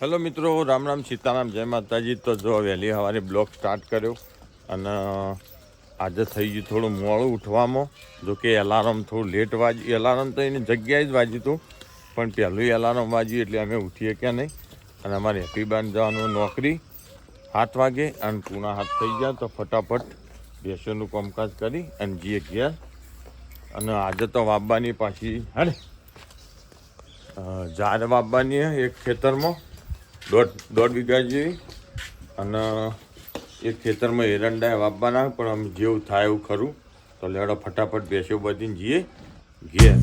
Hello મિત્રો, રામ રામ, સીતારામ, જય માતાજી. તો જો વહેલી સવારે બ્લોગ સ્ટાર્ટ કર્યો અને આજે થઈ ગયું થોડું મોડું ઉઠવામાં. જો કે એલાર્મ થોડું લેટ વાજ્યું એલાર્મ તો એની જગ્યાએ જ વાજ્યું હતું, પણ પહેલું એલાર્મ વાજ્યું એટલે અમે ઉઠીએ ક્યાં નહીં. અને અમારે હેપીબાન જવાનું નોકરી સાત વાગે અને પૂણા હાથ થઈ ગયા, તો ફટાફટ ભેંસોનું કામકાજ કરી અને જઈએ ઘેર. અને આજે તો વાવવાની પાછી હે ઝાડ વાવવાની એક ખેતરમાં. દોઢ દોઢ વીઘા જેવી. અને એ ખેતરમાં એરંડા વાપવાના પણ આમ જેવું થાય એવું ખરું. તો લેડો ફટાફટ બેસ્યો બધીને જઈએ ઘેર.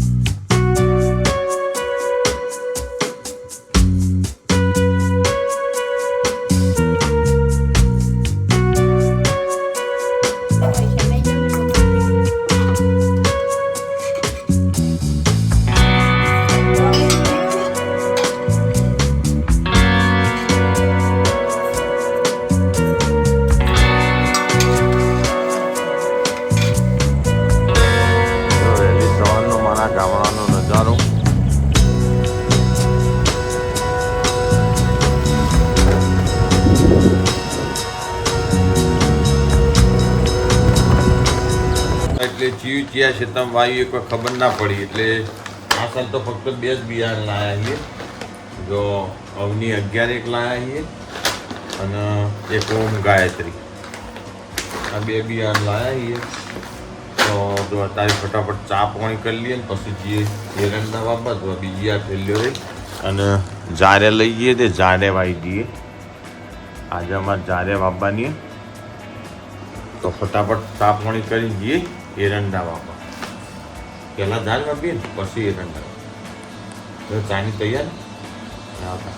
એટલે ચીયું છે તમે વાયુ કોઈ ખબર ના પડી. એટલે આ સાલ તો ફક્ત બે જ બિયારણ લાયા છીએ. જો અવની અગિયાર એક લાયા છીએ અને એક ઓમ ગાયત્રી. આ બે બિયારણ લાયા છીએ. તો જો અત્યારે ફટાફટ ચા પાણી કરી લઈએ ને પછી જઈએ એરંડા બાબત તો બીજી આ ફેલ્યો રહી અને જારે લઈ જઈએ તે જારે વાવી દઈએ આજે અમારે જારે વાપવાની તો ફટાફટ ચા પાણી કરી જઈએ એરંડા વાવવા પહેલાં ઝાડ વાવીએ ને પછી એરંડા તો ચાની તૈયાર ને આવતા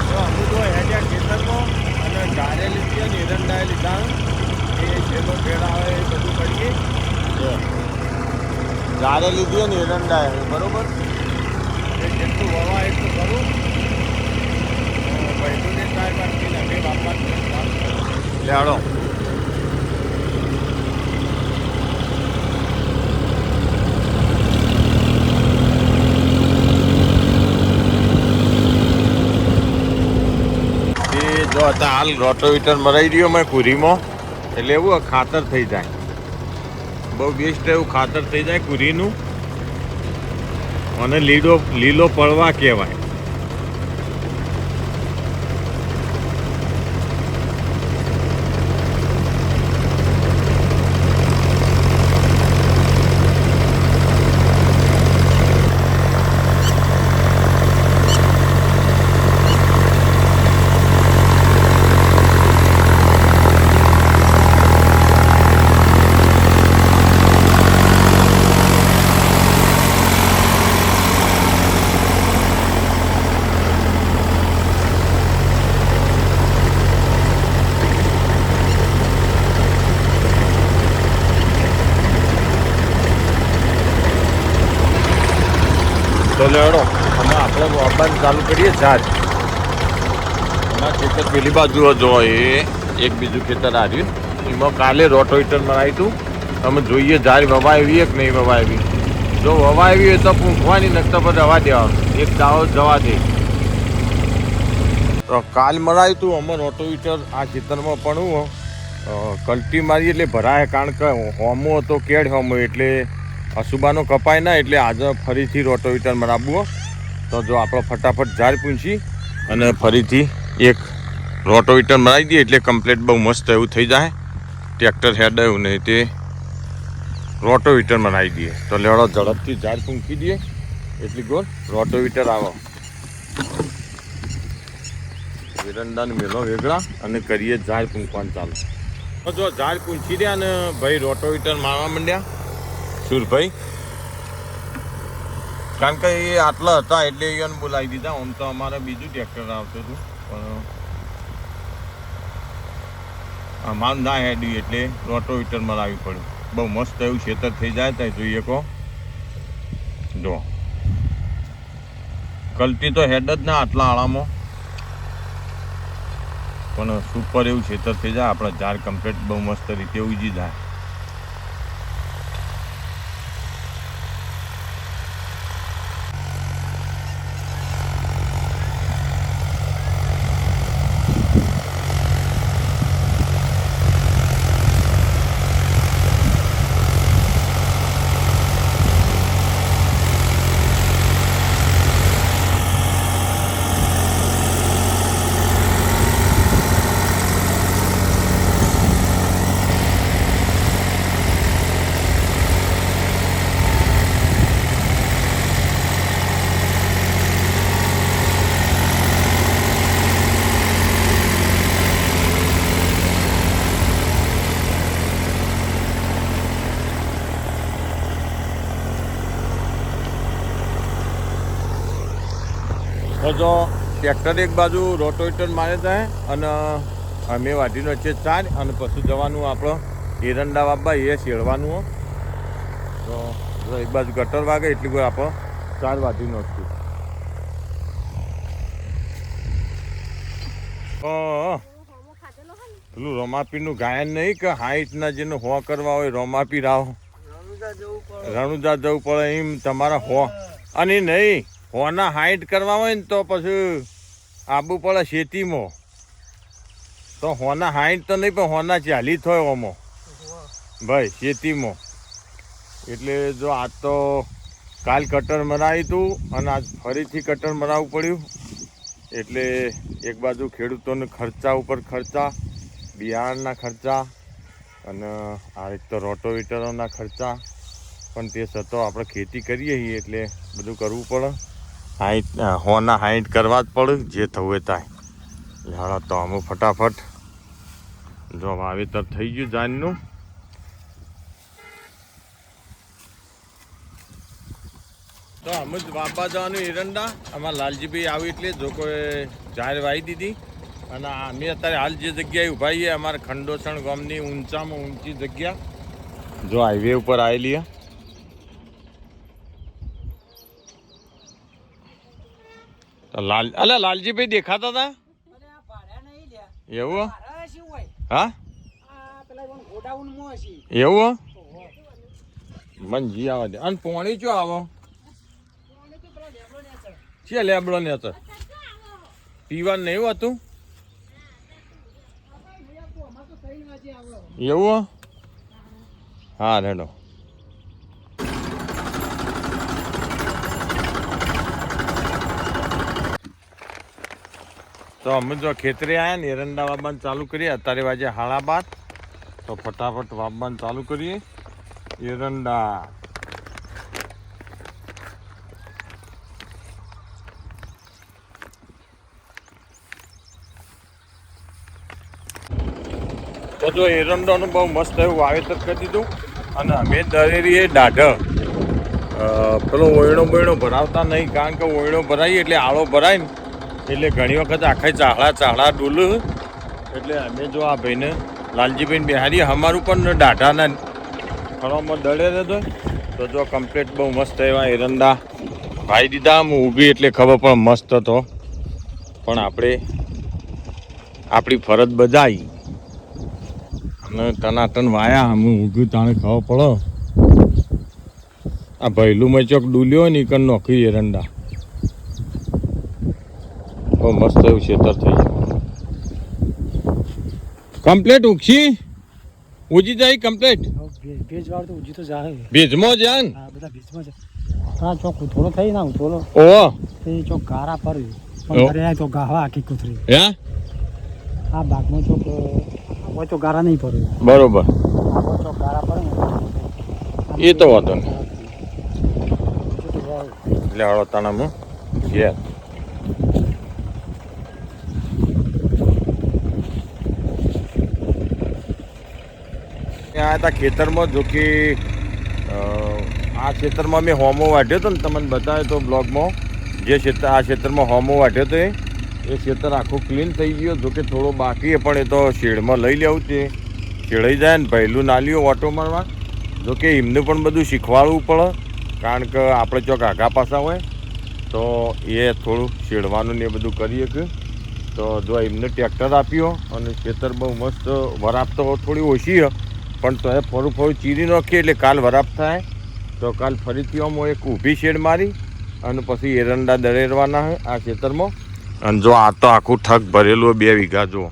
તો અમે તો હેડ્યા ખેતરમાં અને ગારે લીધી અને એરંડાએ લીધા એ જેનો ભેળ આવે એ બધું કરીએ જારે લીધી ને એરંડા બરોબર એ જેટલું વવા એટલું કરું ભાઈઓને કાંઈ બાકી અમે બાપા એ જો અત્યારે હાલ રોટોવીટર મરાઈ રહ્યો મેં કુરીમાં, એટલે એવું ખાતર થઈ જાય. બહુ બેસ્ટ એવું ખાતર થઈ જાય કુરીનું. અને લીલો લીલો પડવા કહેવાય તો લેડો અમે આપણે વાપવાનું ચાલુ કરીએ જાત ખેતર પેલી બાજુ જો એ એક બીજું ખેતર આવ્યું એમાં કાલે રોટોઈટર મરાયું હતું અમે જોઈએ જારી વવા એવી કે નહીં વવા આવી. જો વવા આવી હોય તો પૂંખવાની નકતા પર રવા દેવાનું. એક દાવો જવા દે. તો કાલ મરાયું હતું અમે રોટોઈટર આ ખેતરમાં પણ હું કલ્ટી મારી એટલે ભરાય કારણ કે હોમો હતો કેડ હોમો એટલે અસુબાનો કપાય ના એટલે આજે ફરીથી રોટોવીટર મરાવવું તો જો આપણે ફટાફટ ઝાડ પૂંછી અને ફરીથી એક રોટોવીટર મરાવી દઈએ એટલે કમ્પ્લેટ બહુ મસ્ત એવું થઈ જાય. ટ્રેક્ટર હેડ એવું નહીં, તે રોટોવીટર મરાવી દઈએ. તો લેવડો ઝડપથી ઝાડ પૂંખી દઈએ. એટલી ગોળ રોટોવીટર આવો. એરંડાને મેલો વેગળા અને કરીએ ઝાડ પૂંખવાનું ચાલુ. જો ઝાડ પૂંછી રહ્યા અને ભાઈ રોટોવીટર મારવા માંડ્યા. સુરભાઈ કારણ કે એ આટલા હતા એટલે એને બોલાવી દીધા. આમ તો અમારે બીજું ટ્રેક્ટર આવતું હતું. પણ અમારું ના હેડ્યું એટલે રોટોવીટરમાં મરાવી પડ્યું. બહુ મસ્ત એવું ખેતર થઈ જાય ત્યાં જોઈએ કહો જો. કલ્ટી તો હેડ જ ના આટલા આળામાં. પણ સુપર એવું ખેતર થઈ જાય, આપણા ઝાડ કમ્પ્લેટ બહુ મસ્ત રીતે ઉજી જાય. તો ટ્રેક્ટર એક બાજુ રોટોવેટર મારે ત્યાં અને અમે વાઢીનો વચ્ચે ચાર અને પછી જવાનું આપણો એરંડા બાબા એ શેડવાનું તો એક બાજુ ગટર વાગે એટલી કોઈ આપણો ચાર વાટી નાખશું પેલું રોમાપીરનું ગાયન નહીં કે હાઈટના જેને હો કરવા હોય રોમાપીર આવો રણુજા જવું પડે એમ તમારા હો. અને નહીં હોના હાઈટ કરવા હોય ને તો પછી આબુ પડે શેતીમાં. તો હોના હાઈટ તો નહીં, પણ હોના ચાલી થયો ઓમાં. ભાઈ, શેતીમાં. એટલે જો આજ તો કાલ કટર મરાવ્યું હતું અને આજ ફરીથી કટર મરાવવું પડ્યું. એટલે એક બાજુ ખેડૂતોને ખર્ચા ઉપર ખર્ચા બિયારણના ખર્ચા અને આ એક તો રોટોવેટરોના ખર્ચા. પણ તે છતાં આપણે ખેતી કરીએ છીએ એટલે બધું કરવું પડે. હાઈટ હોના હાઈટ કરવા જ પડે, જે થવું એ થાય ઝાડા તો અમુક ફટાફટ જો વાવેતર થઈ ગયું જાનનું. તો અમે જ વાપા જવાનું એરંડા. અમારા લાલજીભાઈ આવી એટલે જો કોઈ જાહેર વાવી દીધી. અને અમે અત્યારે હાલ જે જગ્યાએ ઊભા છીએ, અમારા ખંડોસણ ગામની ઊંચામાં ઊંચી જગ્યા. જો હાઈવે ઉપર આવેલી છે. તો લાલ અલા લાલજીભાઈ દેખાતા હતા. એવું હો? એવું? મન જી આવે અને પોણી ચો આવો? છે લેબડો ને હતો પીવાનું નહીં હતું. એવું હા રેડો. તો અમે જો ખેતરે આવ્યા ને એરંડા વાવવાનું ચાલુ કરીએ. અત્યારે વાજે હાળા બાદ તો ફટાફટ વાવવાનું ચાલુ કરીએ. એરંડા. તો જો એરંડાનું બહુ મસ્ત એવું વાવેતર કરી દીધું. અને અમે દરેરીએ દાઢ. પેલો ઓયણો બોયણો ભરાવતા નહીં, કારણ કે ઓયણો ભરાય એટલે આળો ભરાય ને. એટલે ઘણી વખત આખા ચાહડા ચાહડા ડૂલ. એટલે અમે જો આ ભાઈને લાલજીભાઈ બિહારી અમારું પણ દાઢાના ખળોમાં દળે રહેતો તો જો કમ્પ્લેટ બહુ મસ્ત એવા એરંડા ભાઈ દીધા. આમ ઊભી એટલે ખબર પણ મસ્ત હતો. પણ આપણે, આપણી ફરજ બજાવી અને ટનાટન વાયા, આમ ઊભી તાણે ખબર પડો. આ ભૈલું મેં ચોક ડૂલ્યો ને કન નોખી એરંડા. બહુ મસ્ત એવું ખેતર થઈ ગયું કમ્પ્લેટ ઉખી ઉજી જાય કમ્પ્લેટ ભેજ ભેજવાળું તો ઊંચી તો જાય ભેજમાં જાન આ બધા ભેજમાં જાય આ ચોક ઉથોડો થઈ ના ઉથોડો. ઓ તે ચોક ગારા પડ્યું ઓ. પણ ઘરે તો ગાવા આખી કૂતરી. હે? આ બાગમાં ચોક હોય તો ગારા નહીં પડે બરોબર. આ ચોક ગારા પડે એ તો વાંધો નહીં. હળો તાણામાં. ઘેર ત્યાં હતા ખેતરમાં, જો કે આ ખેતરમાં મેં હોમો વાઢ્યો હતો ને તમને બતાવ્યો તો બ્લોગમાં. જે ક્ષેત્ર આ ક્ષેત્રમાં હોમો વાઢ્યો હતો એ ખેતર આખું ક્લીન થઈ ગયો. જો કે થોડો બાકી પણ એ તો શેડમાં લઈ લેવું છે. શેડાઈ જાય ને પહેલું ના લ્યો ઓટો મારવા. જો કે એમને પણ બધું શીખવાડવું પડે, કારણ કે આપણે ચોક આઘા પાસા હોય. તો એ થોડું શેડવાનું ને એ બધું કરીએ કે. તો જો એમને ટ્રેક્ટર આપ્યો અને ખેતર બહુ મસ્ત વરાપ તો થોડી ઓછી છે. પણ તો એ ફરું ફરું ચીરી નાખીએ એટલે કાલ વરાપ થાય. તો કાલ ફરીથી આમ એક ઊભી શેડ મારી અને પછી એરંડા દરેરવાના હોય આ ખેતરમાં. અને જો આ તો આખું ઠગ ભરેલું બે વીઘા, જો.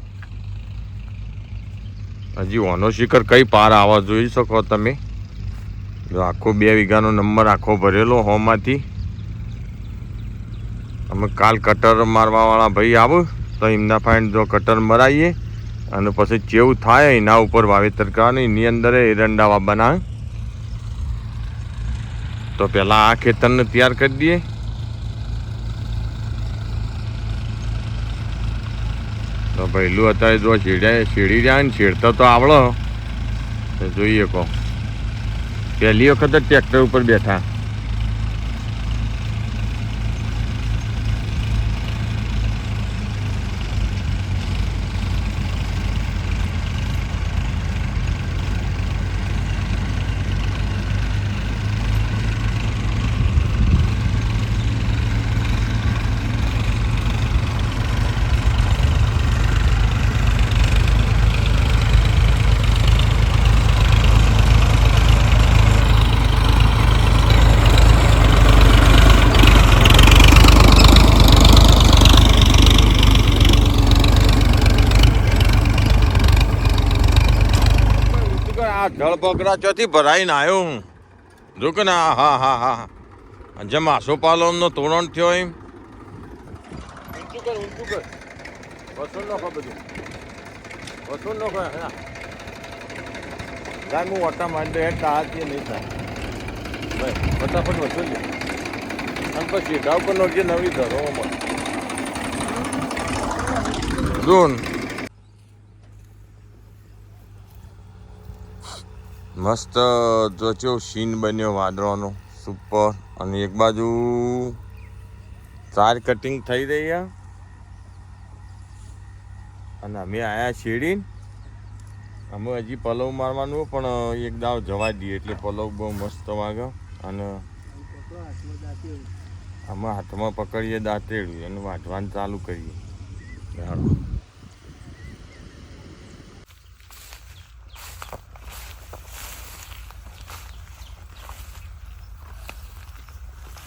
હજી ઓનો શિખર કઈ પાર આવવા જોઈ શકો તમે. જો આખો બે વીઘાનો નંબર આખો ભરેલો હોમાંથી. અમે કાલ કટર મારવાવાળા ભાઈ આવો તો એમના ફાઇન જો કટર મરાઈએ. અને પછી જેવું થાય એના ઉપર વાવેતર કરવાનું, એની અંદર એરંડા વાવવાના તો પહેલાં આ ખેતરને તૈયાર કરી દઈએ. તો પહેલું અત્યારે જો શેડ્યા શેડી રહ્યા ને શેડતા તો આવડો. જોઈએ કહો. પહેલી વખત જ ટ્રેક્ટર ઉપર બેઠા. જળબકરા ચોથી ભરાઈને આવ્યો હું. જો કે ના હા હા હા. જેમ આસોપાલનનો તોરણ થયો એમ. ઊંચું કર ઊંચું કર. વસૂલ નખો બધું વસૂલ નખો હા. હું ઓટા મારી દે તાળાથી નહીં થાય. ફટાફટ વસૂલ લે અને પછી સીધા ઉપર જે નવી ધરોમાં જોન. મસ્ત, જો સીન બન્યો વાદળોનો. સુપર અને એક બાજુ ચાર કટિંગ થઈ રહી અને અમે આયા શેડી અમે હજી પલવ મારવાનું પણ એક દાવ જવા દઈએ એટલે પલવ બહુ મસ્ત વાગે. અને અમે હાથમાં પકડીએ દાંતેડું અને વાંચવાનું ચાલુ કરીએ.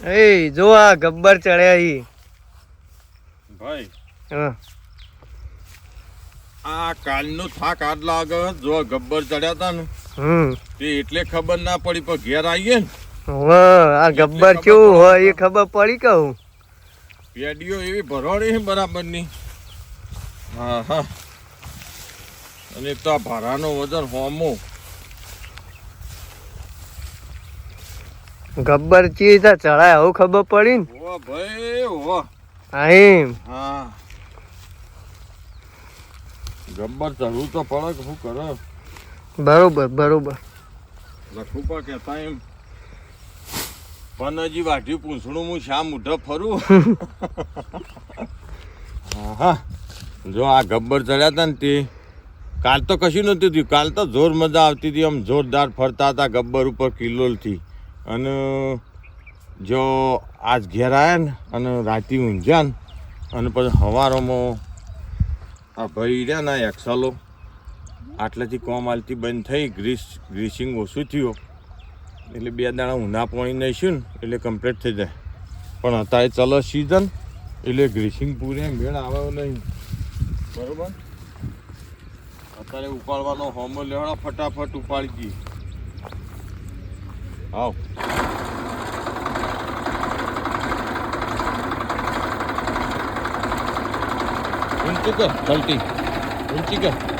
એ જો આ ગબ્બર ચડ્યા ઈ ભાઈ હા. આ કાલનો થાક આડ લાગે જો ગબ્બર ચડ્યા હતા ને હમ. તે એટલે ખબર ના પડી પણ ઘેર આવીએ ને હા આ ગબ્બર કેવું હોય એ ખબર પડી કહું પેડીઓ એવી ભરોડી છે બરાબરની. હા હા. અને તો આ ભારાનો વજન હોમો. ગબ્બર ચી તા ચડાય આવું ખબર પડી ને? ઓ ભાઈ ઓ એમ. હા. ગબ્બર ચડવું તો પડે કે શું કરે? બરોબર બરોબર. લખું પણ કહેતા એમ. પણ હજી વાઢ્યું પૂંછડું હું શા મુઢે ફરું? હા હા જો આ ગબ્બર ચડ્યા હતા ને તે કાલ તો કશું નહોતું થયું. કાલ તો જોર મજા આવતી હતી. આમ જોરદાર ફરતા હતા ગબ્બર ઉપર કિલ્લોલથી અને જો આજ ઘેર આવ્યા ને અને રાતે ઊંઝ્યા ને, અને પછી હવારોમાં આ ભાઈ રહ્યા ને એક્સલો આટલેથી કોમ હાલતી બંધ થઈ, ગ્રીસ, ગ્રીસિંગ ઓછું થયું. એટલે બે દાણા ઊંડા પાણી નાખ્યું ને, એટલે કમ્પ્લીટ થઈ જાય. પણ અત્યારે ચાલો સિઝન એટલે ગ્રીસિંગ પૂરે મેળ આવે નહીં. બરોબર? અત્યારે ઉપાડવાનો હોમો લેવાડો ફટાફટ ઉપાડી દઈએ. આવ ઊંચી કર પલટી ઊંચી કર